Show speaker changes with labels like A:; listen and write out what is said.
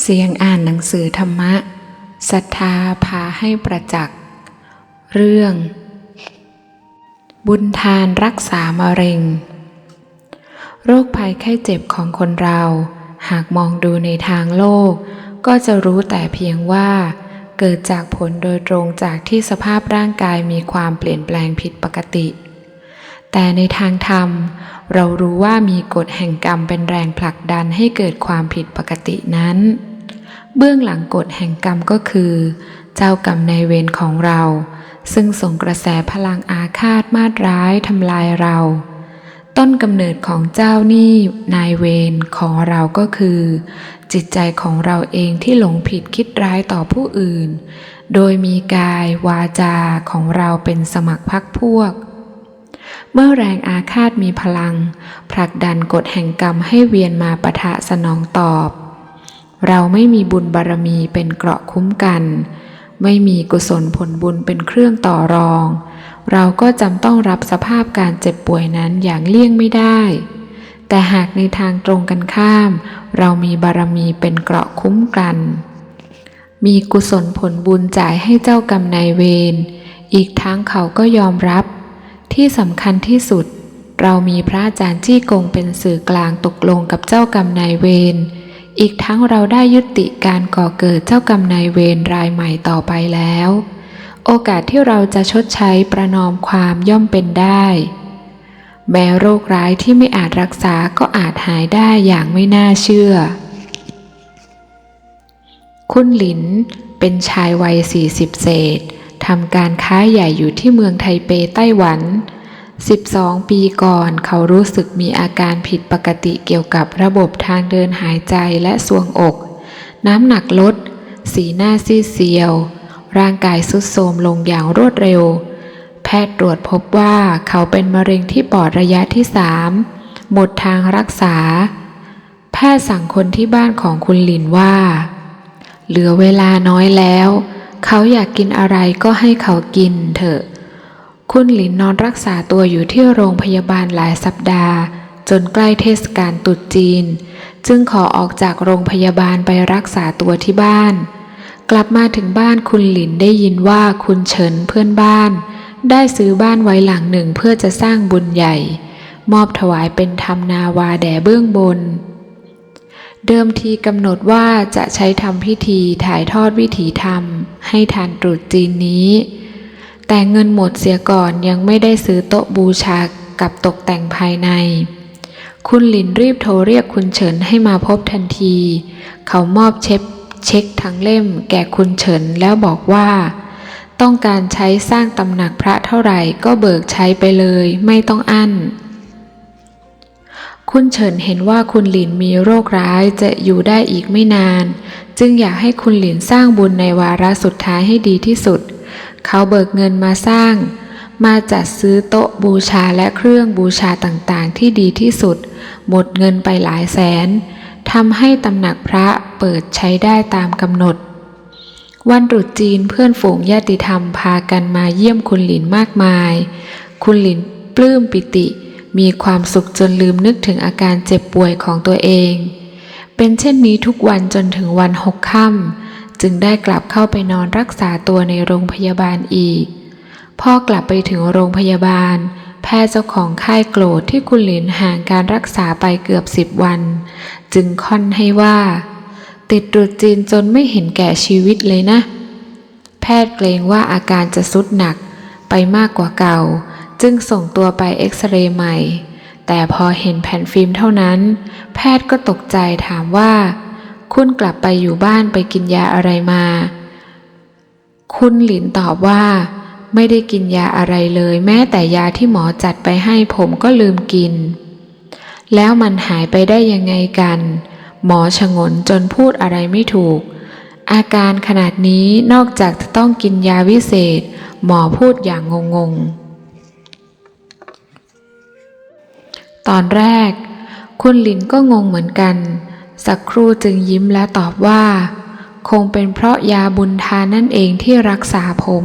A: เสียงอ่านหนังสือธรรมะศรัทธาพาให้ประจักษ์ เรื่อง บุญทานรักษามะเร็ง โรคภัยไข้เจ็บของคนเรา หากมองดูในทางโลก ก็จะรู้แต่เพียงว่า เกิดจากผลโดยตรงจากที่สภาพร่างกายมีความเปลี่ยนแปลงผิดปกติ แต่ในทางธรรม เรารู้ว่ามีกฎแห่งกรรมเป็นแรงผลักดันให้เกิดความผิดปกตินั้น เบื้องหลังกฎแห่งกรรมก็คือ เจ้ากรรมนายเวรของเรา ซึ่งส่งกระแสพลังอาฆาตมาดร้ายทำลายเรา ต้นกำเนิดของเจ้านี้นายเวรของเราก็คือ จิตใจของเราเองที่หลงผิดคิดร้ายต่อผู้อื่น โดยมีกายวาจาของเราเป็นสมัครพักพวก เมื่อแรงอาฆาตมีพลัง ผลักดันกฎแห่งกรรมให้เวียนมาปะทะสนองตอบ เราไม่มีบุญบารมีเป็นเกราะคุ้มกัน ไม่มีกุศลผลบุญเป็นเครื่องต่อรอง เราก็จำต้องรับสภาพการเจ็บป่วยนั้นอย่างเลี่ยงไม่ได้ แต่หากในทางตรงกันข้าม เรามีบารมีเป็นเกราะคุ้มกัน มีกุศลผลบุญจ่ายให้เจ้ากรรมนายเวร อีกทั้งเขาก็ยอมรับ ที่สำคัญที่สุด เรามีพระอาจารย์จี้กงเป็นสื่อกลางตกลงกับเจ้ากรรมนายเวร อีกทั้งเราได้ยุติการก่อเกิดเจ้ากรรมนายเวรรายใหม่ต่อไปแล้ว โอกาสที่เราจะชดใช้ประนอมความย่อมเป็นได้ แม้โรคร้ายที่ไม่อาจรักษาก็อาจหายได้อย่างไม่น่าเชื่อ คุณหลินเป็นชายวัย40เศษ ทำการค้าใหญ่อยู่ที่เมืองไทเปไต้หวัน 12 ปีก่อนเขารู้สึกมีอาการผิดปกติเกี่ยวกับระบบทางเดินหายใจและสวงอก น้ำหนักลด สีหน้าซีดเซียว ร่างกายสุดโทรมลงอย่างรวดเร็ว แพทย์ตรวจพบว่าเขาเป็นมะเร็งที่ปอดระยะที่สามหมดทางรักษา แพทย์สั่งคนที่บ้านของคุณหลินว่า เหลือเวลาน้อยแล้ว เขาอยากกินอะไรก็ให้เขากินเถอะ คุณหลินนอนรักษาตัวอยู่ที่โรงพยาบาลหลายสัปดาห์ จนใกล้เทศกาลตรุษจีน จึงขอออกจากโรงพยาบาลไปรักษาตัวที่บ้าน กลับมาถึงบ้านคุณหลินได้ยินว่าคุณเฉินเพื่อนบ้าน ได้ซื้อบ้านไว้หลังหนึ่งเพื่อจะสร้างบุญใหญ่ มอบถวายเป็นธรรมนาวาแด่เบื้องบน เดิมทีกำหนดว่าจะใช้ทำพิธีถ่ายทอดวิถีธรรม ให้ทานตรุษจีนนี้ แต่เงินหมดเสียก่อนยังไม่ได้ซื้อโต๊ะบูชากับตกแต่งภายใน คุณหลินรีบโทรเรียกคุณเฉินให้มาพบทันที เขามอบเช็คเช็คทั้งเล่มแก่คุณเฉินแล้วบอกว่า ต้องการใช้สร้างตำหนักพระเท่าไหร่ก็เบิกใช้ไปเลย ไม่ต้องอั้น คุณเฉินเห็นว่าคุณหลินมีโรคร้ายจะอยู่ได้อีกไม่นาน จึงอยากให้คุณหลินสร้างบุญในวาระสุดท้ายให้ดีที่สุด เขาเบิกเงินมาสร้าง มาจัดซื้อโต๊ะบูชาและเครื่องบูชาต่างๆ ที่ดีที่สุด หมดเงินไปหลายแสนทำให้ตำหนักพระเปิดใช้ได้ตามกำหนด วันตรุษจีนเพื่อนฝูงญาติธรรมพากันมาเยี่ยมคุณหลินมากมาย คุณหลินปลื้มปิติ มีความสุขจนลืมนึกถึงอาการเจ็บป่วยของตัวเอง เป็นเช่นนี้ทุกวันจนถึงวันหกค่ำจึงได้กลับเข้าไปนอนรักษาตัวในโรงพยาบาลอีก พ่อกลับไปถึงโรงพยาบาล แพทย์เจ้าของค่ายโกรธที่คุณหลินห่างการรักษาไปเกือบสิบวัน จึงค่อนให้ว่า ติดตรุษจีนจนไม่เห็นแก่ชีวิตเลยนะ แพทย์เกรงว่าอาการจะสุดหนักไปมากกว่าเก่า จึงส่งตัวไปเอ็กซเรย์ใหม่ แต่พอเห็นแผ่นฟิล์มเท่านั้น แพทย์ก็ตกใจถามว่า คุณกลับไปอยู่บ้านไปกินยาอะไรมา คุณหลินตอบว่า ไม่ได้กินยาอะไรเลย แม้แต่ยาที่หมอจัดไปให้ผมก็ลืมกิน แล้วมันหายไปได้ยังไงกัน หมอชงนจนพูดอะไรไม่ถูก อาการขนาดนี้นอกจากจะต้องกินยาวิเศษ หมอพูดอย่างงงๆ ตอนแรก คุณหลินก็งงเหมือนกัน สักครู่จึงยิ้มและตอบว่า คงเป็นเพราะยาบุญทานนั่นเองที่รักษาผม